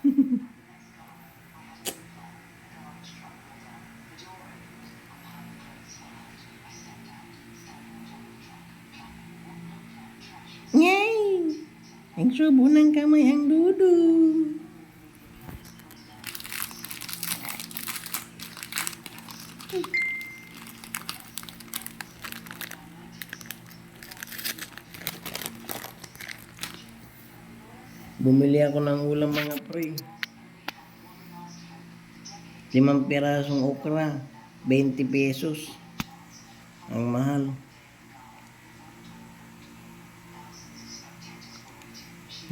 Yay! Ang subo ng kamay ang dudong. Bumili ako ng ulam mga pre. Limang pirasong okra, 20 pesos. Ang mahal.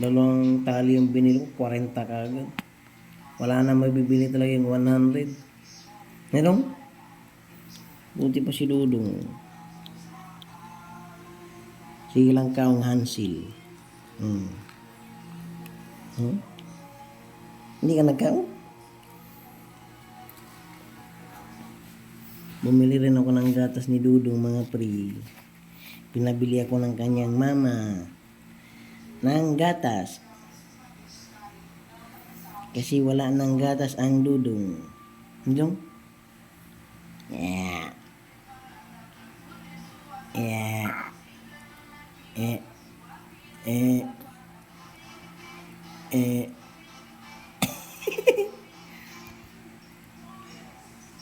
Dalawang tali yung binili ko, 40 kagad. Wala na mabibili talaga yung 100. Merong? Buti pa si Dudong. Sige lang kaong Hansil. Hmm. Hmm? Hindi ka nagkaon? Bumili rin ako ng gatas ni Dudong mga pre. Pinabili ako ng kanyang mama ng gatas. Kasi wala ng gatas ang Dudong. Dudong? Yeah. Yeah. Eh. Eh. eh,